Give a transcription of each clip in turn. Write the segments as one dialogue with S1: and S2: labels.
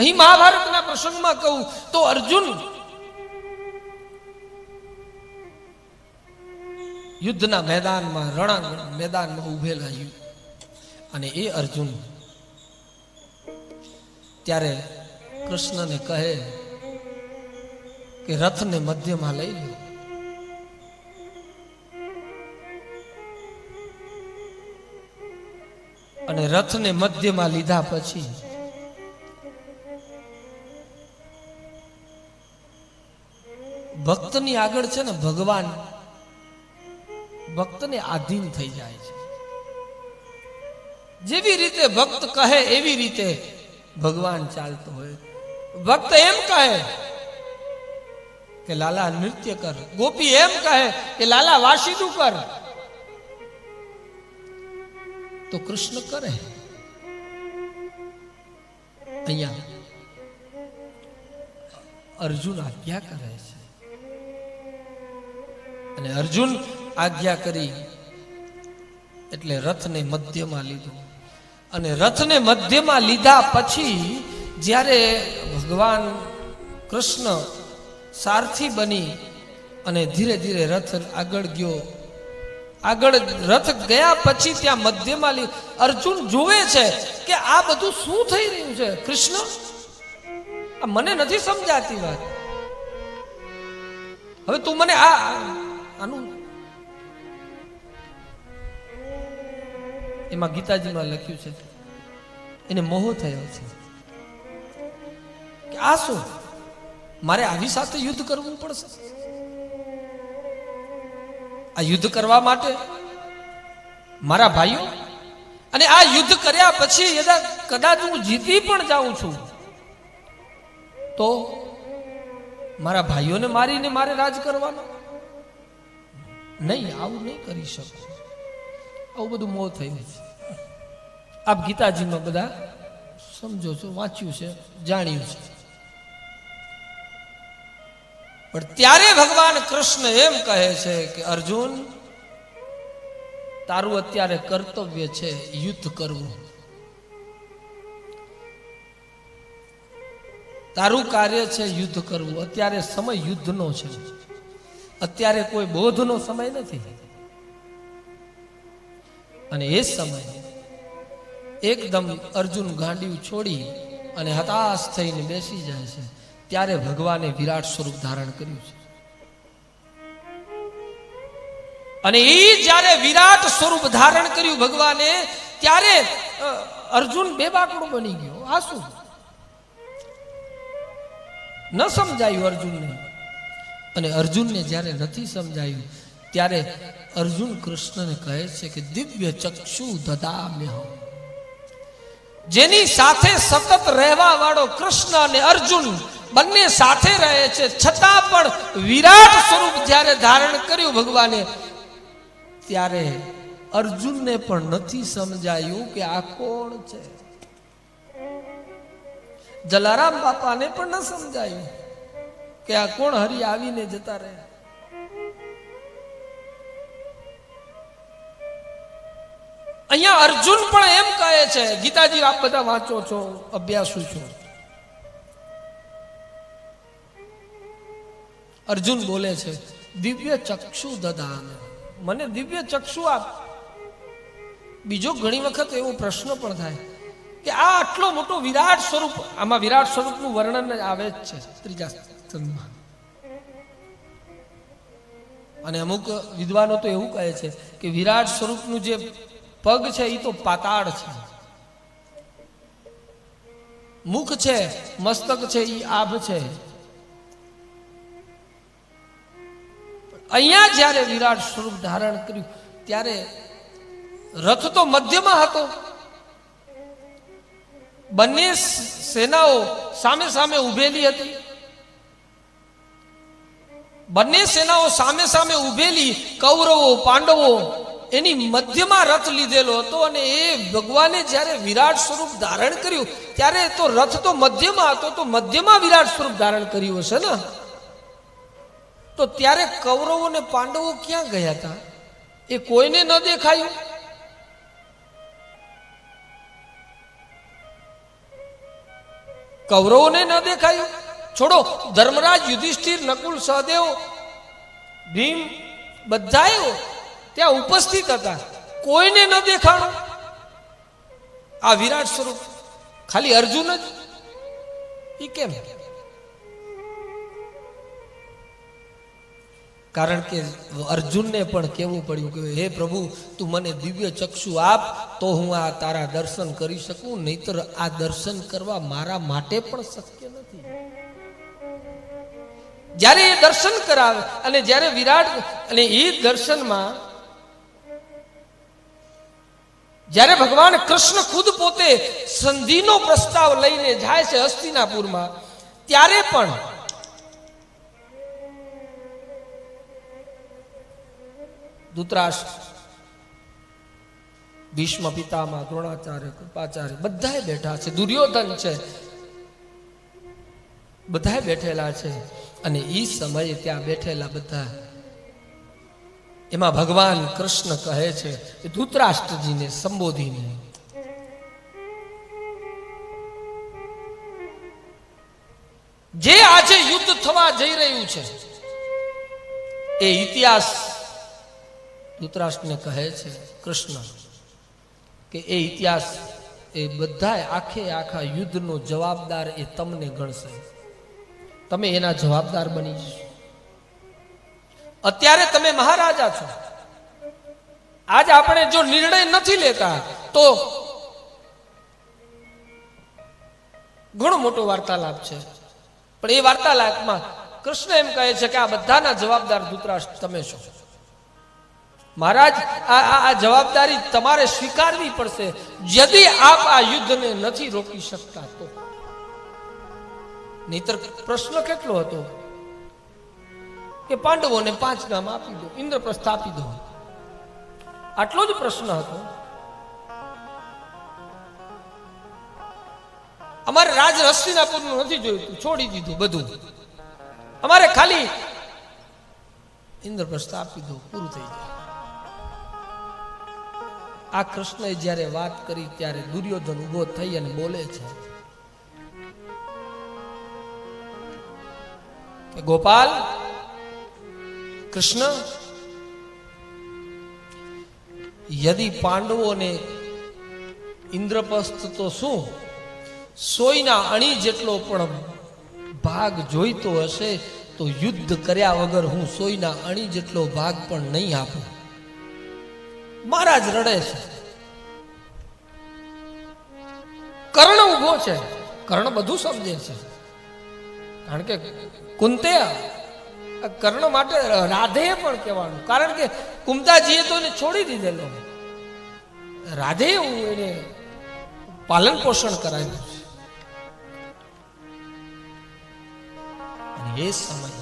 S1: અહીં મહાભારતના પ્રસંગમાં કહું તો અર્જુન યુદ્ધના મેદાનમાં, રણાંગણ મેદાનમાં ઉભેલા અને એ અર્જુન ત્યારે કૃષ્ણને કહે કે રથને મધ્યમાં લઈ લો. અને રથને મધ્યમાં લીધા પછી ભક્તની આગળ છે ને ભગવાન, ભક્તને આધીન થઈ જાય છે. જેવી રીતે ભક્ત કહે, એવી રીતે ભગવાન ચાલતો હોય. ભક્ત એમ કહે કે, લાલા, નૃત્ય કર. ગોપી એમ કહે કે, લાલા, વાસીદું કર. તો કૃષ્ણ કરે. અહીંયા અર્જુન આજ્ઞા કરે છે. અને અર્જુન આજ્ઞા કરી એટલે રથને મધ્યમાં લીધો. અને રથને મધ્યમાં લીધા પછી જ્યારે ભગવાન કૃષ્ણ સારથી બની અને ધીરે ધીરે રથ આગળ ગયો. આગળ રથ ગયા પછી ત્યાં મધ્યમાં લી, અર્જુન જોવે છે કે આ બધું શું થઈ રહ્યું છે? કૃષ્ણ, આ મને નથી સમજાતી વાત. હવે તું મને આ આનું એમાં ગીતાજીમાં લખ્યું છે, એને મોહ થયો છે. કે આ શું? મારે આવી સાથે યુદ્ધ કરવું પડશે? આ યુદ્ધ કરવા માટે મારા ભાઈઓ, અને આ યુદ્ધ કર્યા પછી કદાચ હું જીતી પણ જાઉં છું, તો મારા ભાઈઓને મારીને મારે રાજ કરવાનો? નહીં, આવું નહીં કરી શકો. આવું બધું મોહ થયું. છે આપ ગીતાજીમાં બધા સમજો છો, વાંચ્યું છે, જાણ્યું છે. પણ ત્યારે ભગવાન કૃષ્ણ એમ કહે છે કે, અર્જુન, તારું અત્યારે કર્તવ્ય છે યુદ્ધ કરવું. તારું કાર્ય છે યુદ્ધ કરવું. અત્યારે સમય યુદ્ધનો છે. અત્યારે કોઈ બોધનો સમય નથી. અને એ સમય એકદમ અર્જુન ગાંડિયું છોડી અને હતાશ થઈને બેસી જાય છે. ત્યારે ભગવાને વિરાટ સ્વરૂપ ધારણ કર્યું છે. અને એ જ્યારે વિરાટ સ્વરૂપ ધારણ કર્યું ભગવાને, ત્યારે અર્જુન બેબાકડું બની ગયો. આ શું? ન સમજાયું અર્જુનને. અને અર્જુનને જ્યારે નથી સમજાયું, ત્યારે અર્જુન કૃષ્ણને કહે છે કે, દિવ્ય ચક્ષુ દદામ્ય જેની સાથે સતત રહેવા વાળો કૃષ્ણ અને અર્જુન બંને સાથે રહે છે, છતાં પણ વિરાટ સ્વરૂપ જ્યારે ધારણ કર્યું ભગવાને, ત્યારે અર્જુનને પણ નથી સમજાયું કે આ કોણ છે. જલારામ બાપાને પણ ન સમજાયું. કે આ કોણ હરી આવીને જતા રહે? અહીંયા અર્જુન પણ એમ કહે છે, ગીતાજી, આપ બધા વાંચો છો, અભ્યાસુ છો. અર્જુન બોલે છે, દિવ્ય ચક્ષુ દદાન. મને દિવ્ય ચક્ષુ આપ. બીજો ઘણી વખત એવો પ્રશ્ન પણ થાય કે આ આટલો મોટો વિરાટ સ્વરૂપ, આમાં વિરાટ સ્વરૂપનું વર્ણન આવે જ છે, ત્રીજા અને અમુક વિદ્વાનો તો એવું કહે છે કે વિરાટ સ્વરૂપનું જે પગ છે એ તો પાતાળ છે. મુખ છે, મસ્તક છે એ આભ છે. અહીંયા જ્યારે વિરાટ સ્વરૂપ ધારણ કર્યું, ત્યારે રથ તો મધ્યમાં હતો. બંને સેનાઓ સામે સામે ઉભેલી હતી. બંને સેનાઓ સામે સામે ઉભેલી, કૌરવો, પાંડવો, એની મધ્યમાં રથ લીધેલો હતો અને એ ભગવાને જ્યારે વિરાટ સ્વરૂપ ધારણ કર્યું, ત્યારે તો રથ તો મધ્યમાં હતો, તો મધ્યમાં વિરાટ સ્વરૂપ ધારણ કર્યું હશે ને? તો ત્યારે કૌરવો ને પાંડવો ક્યાં ગયા હતા એ કોઈને ન દેખાયું? કૌરવોને ન દેખાયું? છોડો, ધર્મરાજ યુધિષ્ઠિર, નકુલ સહદેવ, ભીમ બધાએ ત્યાં ઉપસ્થિત હતા. કોઈને ન દેખાણું. આ વિરાટ સ્વરૂપ. ખાલી અર્જુન જ. એ કેમ? કારણ કે અર્જુનને પણ કેવું પડ્યું કે, હે પ્રભુ, તું મને દિવ્ય ચક્ષુ આપ, તો હું આ તારા દર્શન કરી શકું, નહીતર આ દર્શન કરવા મારા માટે પણ શક્ય નથી. જ્યારે એ દર્શન કરાવે અને જ્યારે વિરાટ અને એ દર્શનમાં જ્યારે ભગવાન કૃષ્ણ ખુદ પોતે સંધિનો પ્રસ્તાવ લઈને જાય છે હસ્તિનાપુરમાં, ત્યારે પણ ભીષ્મ પિતામાં દ્રોણાચાર્ય, કૃપાચાર્ય બધાએ બેઠા છે, દુર્યોધન છે બધાએ બેઠેલા છે. અને એ સમયે ત્યાં બેઠેલા બધા, એમાં ભગવાન કૃષ્ણ કહે છે કે ધૂતરાષ્ટ્રજીને સંબોધીને. જે આજે યુદ્ધ થવા જઈ રહ્યું છે, એ ઇતિહાસ ધૂતરાષ્ટ્રને કહે છે કૃષ્ણ કે એ ઇતિહાસ એ બધા આખે આખા યુદ્ધનો જવાબદાર એ તમને ગણશે. તમે એના જવાબદાર બની જશો. અત્યારે તમે મહારાજા છો. આજ આપણે જો નિર્ણય નથી લેતા, તો ઘણો મોટો વાર્તાલાપ છે. પણ એ વાર્તાલાપમાં કૃષ્ણ એમ કહે છે કે આ બધાના જવાબદાર ધૂતરાષ્ટ્ર તમે છો. મહારાજ, આ આ જવાબદારી તમારે સ્વીકારવી પડશે. જદી આપ આ યુદ્ધને નથી રોકી શકતા તો. નહીતર પ્રશ્ન કેટલો હતો? કે પાંડવોને પાંચ નામ આપી દો, ઇન્દ્રપ્રસ્થ આપી દો. આટલો જ પ્રશ્ન હતો. અમારે રાજ હસ્તિનાપુરનું નથી જોયું છોડી દીધું બધું. અમારે ખાલી ઇન્દ્રપ્રસ્થ આપી દો, પૂરું થઈ જાય. આ કૃષ્ણએ જ્યારે વાત કરી ત્યારે દુર્યોધન ઊભો થઈ અને બોલે છે ગોપાલ, કૃષ્ણ, યદી પાંડવોને ઇન્દ્રપ્રસ્થ તો શું? સોયના અણી જેટલો પણ ભાગ જોઈતો હશે તો યુદ્ધ કર્યા વગર હું સોયના અણી જેટલો ભાગ પણ નહીં આપું. મહારાજ રડે છે. કર્ણ ઊભો છે. કર્ણ બધું સમજે છે. કારણ કે કુંતે કર્ણ માટે રાધે પણ કહેવાનું. કારણ કે કુંતાજીએ તો એને છોડી દીધેલો. રાધે હું એને પાલન પોષણ કરાવ્યું છે. અને એ સમયે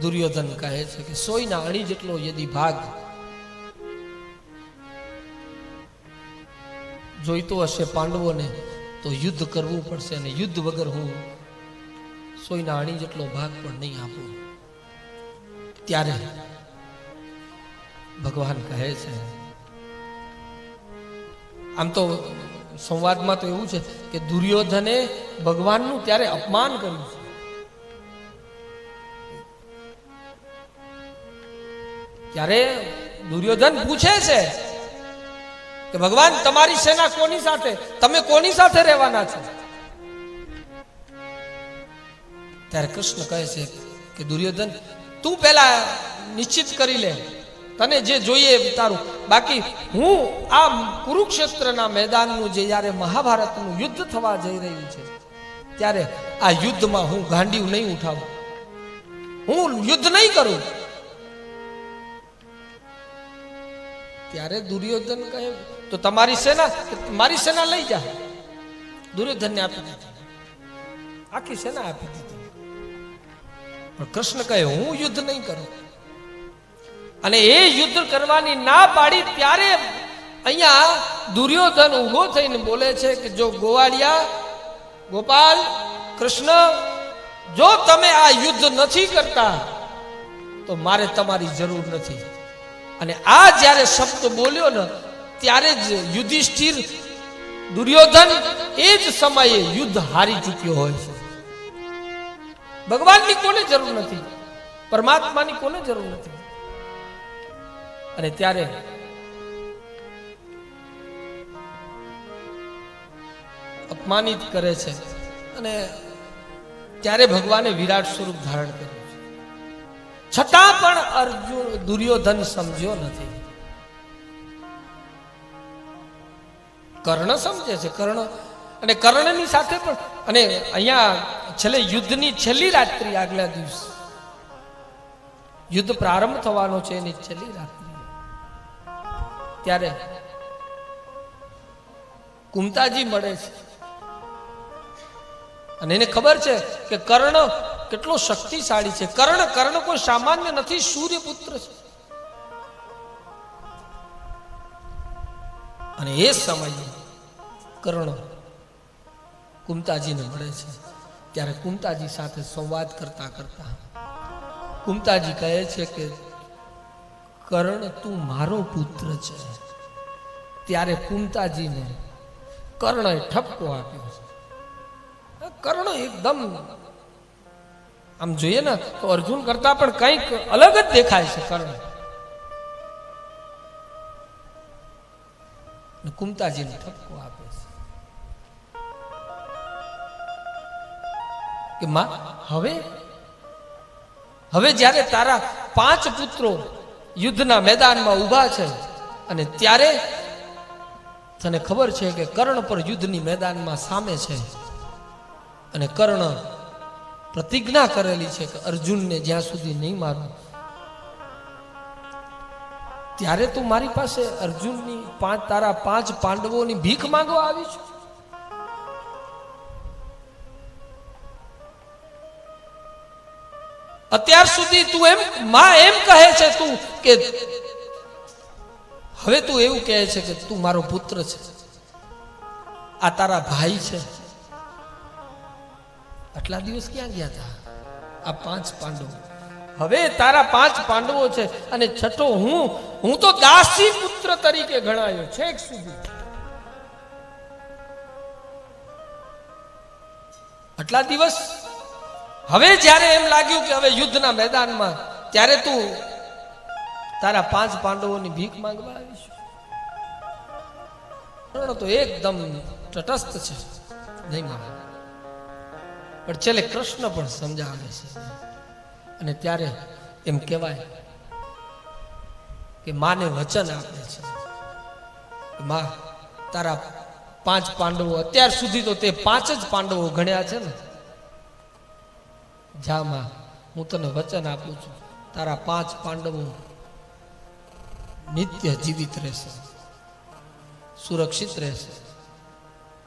S1: દુર્યોધન કહે છે કે સોયના અણી જેટલો યદી ભાગ જોઈતો હશે પાંડવોને તો યુદ્ધ કરવું પડશે અને યુદ્ધ વગર હું સોયના અણી જેટલો ભાગ પણ નહીં આપું. ત્યારે ભગવાન કહે છે, આમ તો સંવાદમાં તો એવું છે કે દુર્યોધને ભગવાનનું ત્યારે અપમાન કર્યું છે. ત્યારે દુર્યોધન પૂછે છે કે ભગવાન, તમારી સેના કોની સાથે? તમે કોની સાથે રહેવાના છો? ત્યારે કૃષ્ણ કહે છે કે, દુર્યોધન, તું પેલા નિશ્ચિત કરી લે. તને જે જોઈએ તારું. બાકી હું આ કુરુક્ષેત્રના મેદાનનું જે જ્યારે મહાભારતનું યુદ્ધ થવા જઈ રહ્યું છે, ત્યારે આ યુદ્ધમાં હું ગાંડીવ નહીં ઉઠાવું. હું યુદ્ધ નહીં કરું. ત્યારે દુર્યોધન કહે તો તમારી સેના, મારી સેના લઈ જા. દુર્યોધનને આપી દીધી. આખી સેના આપી દીધી. પણ કૃષ્ણ કહે, હું યુદ્ધ નહીં કરું. અને એ યુદ્ધ કરવાની ના પાડી ત્યારે અહીંયા દુર્યોધન ઊભો થઈને બોલે છે કે, જો ગોવાળિયા, ગોપાલ, કૃષ્ણ, જો તમે આ યુદ્ધ નથી કરતા, તો મારે તમારી જરૂર નથી. અને આ જ્યારે શબ્દ બોલ્યો ને ત્યારે જ યુધિષ્ઠિર દુર્યોધન એ જ સમયે યુદ્ધ હારી ચૂક્યો હોય છે. ભગવાનની કોને જરૂર નથી? પરમાત્માની કોને જરૂર નથી? અને ત્યારે અપમાનિત કરે છે અને ત્યારે ભગવાને વિરાટ સ્વરૂપ ધારણ કર્યું છતાં પણ અર્જુન દુર્યોધન સમજ્યો નથી. કર્ણ સમજે છે, કર્ણ. અને કર્ણની સાથે પણ, અને અહીંયા છેલ્લે યુદ્ધની છેલ્લી રાત્રિ આગલા દિવસ. યુદ્ધ પ્રારંભ થવાનો છે એની છેલ્લી રાત્રિ. ત્યારે કુમતાજી મળે છે. અને એને ખબર છે કે કર્ણ કેટલો શક્તિશાળી છે. કર્ણ કર્ણ કોઈ સામાન્ય નથી, સૂર્યપુત્ર છે. અને એ સમયે કર્ણ કુમતાજીને મળે છે. ત્યારે કુમતાજી સાથે સંવાદ કરતા કરતા કુમતાજી કહે છે કે, કર્ણ, તું મારો પુત્ર છે. ત્યારે કુમતાજીને કર્ણએ ઠપકો આપ્યો. છે કર્ણ એકદમ, આમ જોઈએ ને, તો અર્જુન કરતા પણ કંઈક અલગ જ દેખાય છે કર્ણ. કુમતાજીને ઠપકો આપે કે માં, હવે? હવે જ્યારે તારા પાંચ પુત્રો યુદ્ધના મેદાનમાં ઊભા છે અને ત્યારે તને ખબર છે કે કર્ણ પર યુદ્ધની મેદાનમાં સામે છે અને કર્ણ પ્રતિજ્ઞા કરેલી છે કે અર્જુનને જ્યાં સુધી નહીં મારું, ત્યારે તું મારી પાસે અર્જુનની પાંચ તારા પાંચ પાંડવોની ભીખ માંગવા આવી છું. અત્યાર સુધી તું એમ, માં એમ કહે છે તું કે હવે તું એવું કહે છે કે તું મારો પુત્ર છે. આ તારા ભાઈ છે. આટલા દિવસ ક્યાં ગયા હતા આ પાંચ પાંડવો. હવે તારા પાંચ પાંડવો છે અને છઠ્ઠો હું હું તો દાસી પુત્ર તરીકે ગણાયો છેક સુધી. આટલા દિવસ હવે જ્યારે એમ લાગ્યું કે હવે યુદ્ધના મેદાનમાં, ત્યારે તું તારા પાંચ પાંડવોની ભીખ માંગવા આવીશ. તો એકદમ તટસ્થ છે. પણ છેલ્લે કૃષ્ણ પણ સમજાવે છે. અને ત્યારે એમ કહેવાય કે માને વચન આપે છે. માં, તારા પાંચ પાંડવો અત્યાર સુધી તો તે પાંચ જ પાંડવો ગણ્યા છે ને. જા માં હું તને વચન આપું છું. તારા પાંચ પાંડવો નિત્ય જીવિત રહેશે, સુરક્ષિત રહેશે.